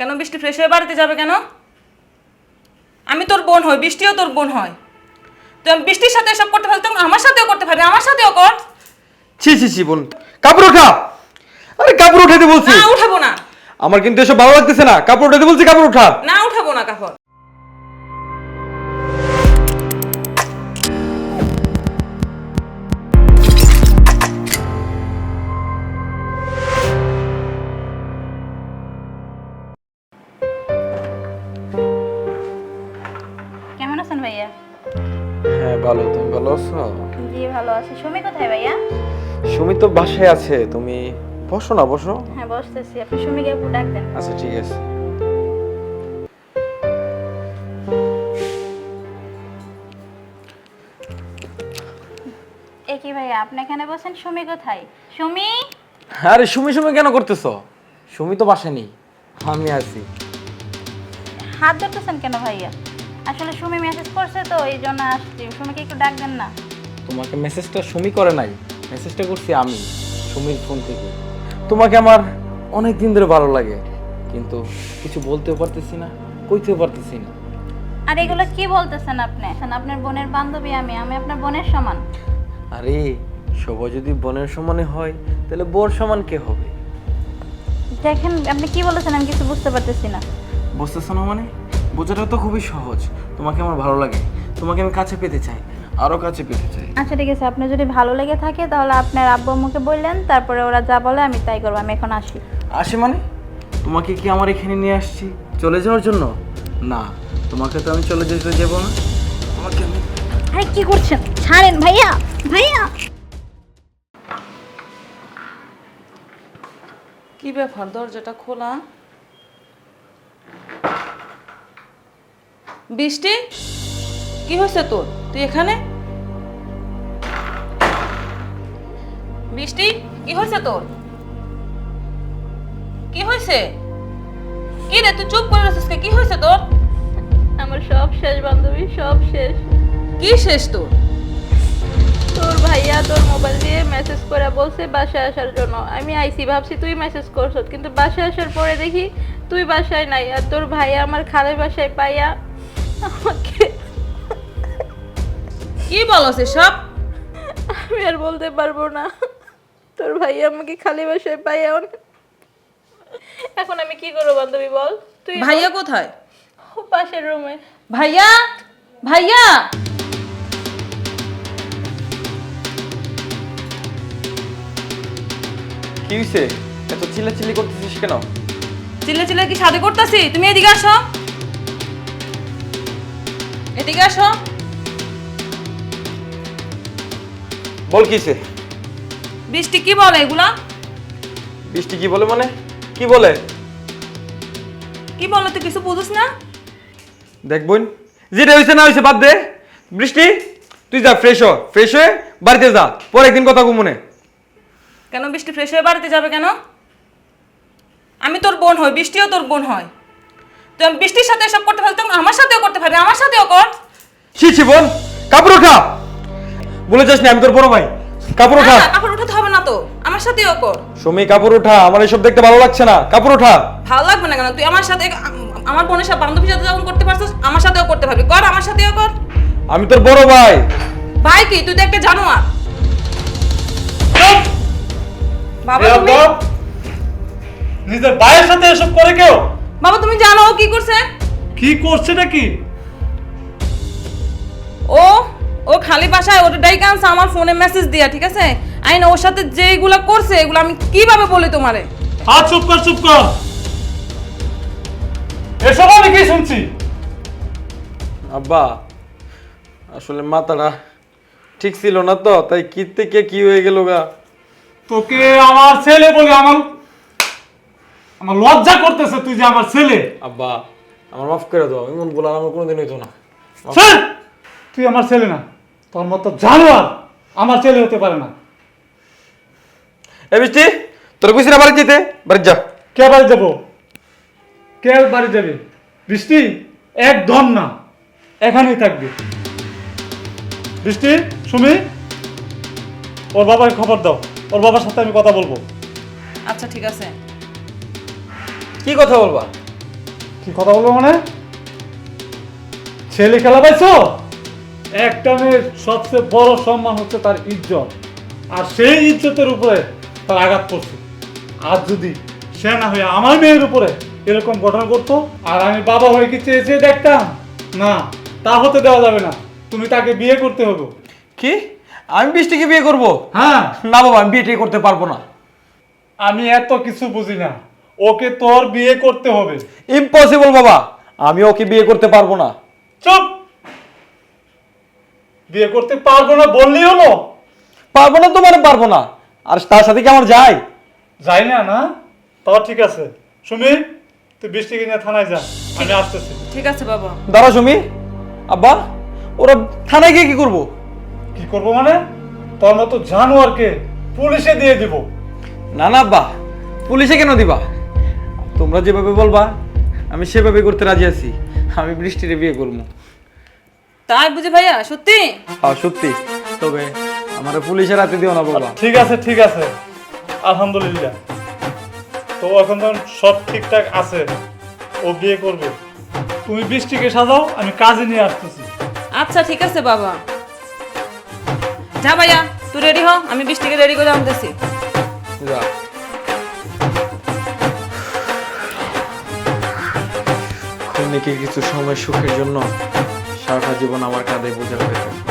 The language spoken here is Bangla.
কেন বৃষ্টি ফ্রেশ হয়ে বাড়িতে যাবে কেন? আমি তোর বোন হই বৃষ্টিও তোর বোন হয়। তুই বৃষ্টির সাথে এসব করতে পারবি তুমি আমার সাথেও করতে পারবি আমার সাথেও কর। ছি ছি ছি বোন। কাপড় ওঠা আরে কাপড় উঠাতে বলছি। না উঠাবো না। আমার কিন্তু এসব ভালো লাগতেছে না। কাপড় উঠাতে বলছি কাপড় উঠা। না উঠাবো না কাপড়। আছো? জি ভালো আছি। সুমি কোথায় ভাইয়া? সুমি তো বাসায় আছে। তুমি বসো না বসো। হ্যাঁ বসতেছি। আপনি সুমিকে একটু ডাক দেন। আচ্ছা ঠিক আছে। এ কি ভাইয়া আপনি এখানে বসেন? সুমি কোথায়? সুমি? আরে সুমি সুমি কেন করতেছো? সুমি তো বাসায় নেই। আমি আছি। হাত ধরতেছেন কেন ভাইয়া? আসলে সুমি মেসেজ করছে তো এই জন্য আসছি। সুমিকে একটু ডাক দেন না। তোমাকে মেসেজটা সুমি করে নাই। মেসেজটা করছি আমি সুমির ফোন থেকে। তোমাকে আমার অনেক দিন ধরে ভালো লাগে কিন্তু কিছু বলতেও পারতেছি না কইতেও পারতেছি না। আর এগুলো কি বলতেছেন আপনি? আপনার বোনের বান্ধবী আমি আমি আপনার বোনের সমান। আরে সবাই যদি বোনের সমানে হয় তাহলে বোর সমান কে হবে? দেখেন আপনি কি বলেছেন আমি কিছু বুঝতে পারতেছি না। বুঝতেছো না মানে? বোঝাটা তো খুবই সহজ। তোমাকে আমার ভালো লাগে। তোমাকে আমি কাছে পেতে চাই। আরও কাছে পেতে চাই। আচ্ছা ঠিক আছে। আপনি যদি ভালো লেগে থাকে তাহলে আপনার আব্বু আম্মুকে বললেন তারপরে ওরা যা বলে আমি তাই করব। আমি এখন আসি। আসি মানে? তোমাকে কি আমার এখানে নিয়ে আসছি? চলে যাওয়ার জন্য? না তোমাকে তো আমি চলে যেতে যাব না। তোমাকে আমি আরে কি করছেন? ছাড়েন ভাইয়া ভাইয়া। কি ব্যাপার? দরজাটা খোলা। বৃষ্টি? কি হয়েছে তোর? তুই এখানে? বৃষ্টি? কি হয়েছে তোর? কি হয়েছে? কি রে তুই চুপ করে আছিস কি? হয়েছে তোর? আমার সব শেষ বান্ধবী সব শেষ। কি শেষ তোর? তোর ভাইয়া তোর মোবাইল দিয়ে মেসেজ করে বলছে বাসায় আসার জন্য। আমি আইসি ভাবছি তুই মেসেজ করছ কিন্তু বাসায় আসার পরে দেখি তুই বাসায় নাই। আর তোর ভাইয়া আমার খালের বাসায় পাইয়া আমাকে। কি বলছ সব আমি আর বলতে পারব না। তোর ভাইয়া আমাকে খালি বাসায় পাইয়া অনেক- এখন আমি কি করব বান্ধবী বল? তুই ভাইয়া কোথায়? ও পাশের রুমে। ভাইয়া? ভাইয়া? কি হয়েছে এত চিল্লাচিল্লি করতেছিস কেন? চিল্লে চিল্লে কি সাথে করতেছি? তুমি এদিকে আসো। এদিকে আসো। বল কিসে বৃষ্টি কি বলে এগুলা? বৃষ্টি কি বলে মানে? কি বলে? কি বলে তুই কিছু বুঝিস না? দেখ বোন যেটা হয়েছে না হয়েছে বাদ দে। বৃষ্টি তুই যা ফ্রেশ হ। ফ্রেশ হয়ে বাড়িতে যা। পরে একদিন কথা মনে। কেন বৃষ্টি ফ্রেশ হয়ে বাড়িতে যাবে কেন? আমি তোর বোন হই বৃষ্টিও তোর বোন হয়। তুই বৃষ্টির সাথে এসব করতে পারবি তখন আমার সাথেও করতে পারবি আমার সাথেও কর ছি বোন কাপড় ওঠা বলে যাস না আমি তোর বড় ভাই কাপড় ওঠা কাপড় উঠাতে হবে না তো আমার সাথেও কর সুমি কাপড় ওঠা আমার এসব দেখতে ভালো লাগছে না কাপড় ওঠা ভালো লাগবে না কেন? তুই আমার সাথে আমার বোনের সাথে বান্ধবীর সাথে যখন করতে পারছিস আমার সাথেও করতে পারবি। কর আমার সাথেও কর। আমি তোর বড় ভাই। ভাই কি? তুই তো একটা জানোয়ার। বাবা তুমি নিজের ভাইয়ের সাথে এসব করে কেউ? বাবা তুমি জানো কি করছে? কি করছে নাকি? ও ও খালি বাসায় ওটা ডাইকে আনছে আমার ফোনে মেসেজ দিয়া ঠিক আছে? আইন ওর সাথে যেগুলো করছে এগুলো আমি কীভাবে বলি তোমারে? হাত চুপ কর চুপ কর। এসব আমি কি শুনছি? আব্বা আসলে মাথাটা ঠিক ছিল না তো তাই কি থেকে কি হয়ে গেল গা? তোকে আমার ছেলে বলে আমার আমার লজ্জা করতেছে তুই যে আমার ছেলে। আব্বা আমার মাফ করে দাও এমন বলার আমার কোনোদিন হইতো না। স্যার তুই আমার ছেলে না। তোর মতো জানোয়ার আমার ছেলে হতে পারে না। এ বৃষ্টি তোর কইছি না বাড়ি যেতে? বাড়ি যা। কে বাড়ি যাব? কে বাড়ি যাবে? বৃষ্টি একদম না। এখানেই থাকবে। বৃষ্টি সুমি ওর বাবাকে খবর দাও। ওর বাবার সাথে আমি কথা বলব। আচ্ছা ঠিক আছে। কি কথা বলবা? কি কথা বলব মানে? ছেলে খেলা পাইছো? একটা মেয়ের সবচেয়ে বড় সম্মান হচ্ছে তার ইজ্জত। আর সেই ইজ্জতের উপরে তার আঘাত করছে। আর যদি সে না হয়ে আমার মেয়ের উপরে এরকম ঘটনা করতো আর আমি বাবা হয়ে কি চেয়ে চেয়ে দেখতাম? না তা হতে দেওয়া যাবে না। তুমি তাকে বিয়ে করতে হবে। কি? আমি বৃষ্টিকে বিয়ে করব? হ্যাঁ। না বাবা আমি বিয়ে টিয়ে করতে পারব না। আমি এত কিছু বুঝি না। ওকে তোর বিয়ে করতে হবে। ইম্পসিবল বাবা আমি ওকে বিয়ে করতে পারব না। চুপ! বিয়ে করতে পারব না বললেই হলো পারব না তো মানে পারব না। আর তার সাথে কি আমার যায়? যাই না না? তাও ঠিক আছে। সুমি তুই বৃষ্টি কিনে থানায় যা আমি আসতেছি। ঠিক আছে বাবা। দাঁড়া সুমি। আব্বা ওরা থানায় গিয়ে কি করব? কি করব মানে? তোর মতো জানোয়ারকে পুলিশে দিয়ে দিব। না না আব্বা। পুলিশে কেন দিবা? তোমরা যেভাবে বলবা আমি সেভাবে করতে রাজি আছি। আমি বৃষ্টিরে বিয়ে করব। তাই বুঝি ভাইয়া সত্যি? হ্যাঁ সত্যি। তবে আমার পুলিশের হাতে দিও না বাবা ঠিক আছে ঠিক আছে। আলহামদুলিল্লাহ। তো এখন যখন সব ঠিকঠাক আছে ও বিয়ে করবে। তুমি বৃষ্টিকে সাজাও আমি কাজে নিয়ে আসতেছি। আচ্ছা ঠিক আছে বাবা। যা ভাইয়া তুই রেডি হ আমি বৃষ্টিকে রেডি করে আনতেছি। যা। খুনিকে কিছু সময় সুখের জন্য সারাটা জীবন আমার কাঁধে বোঝা হয়ে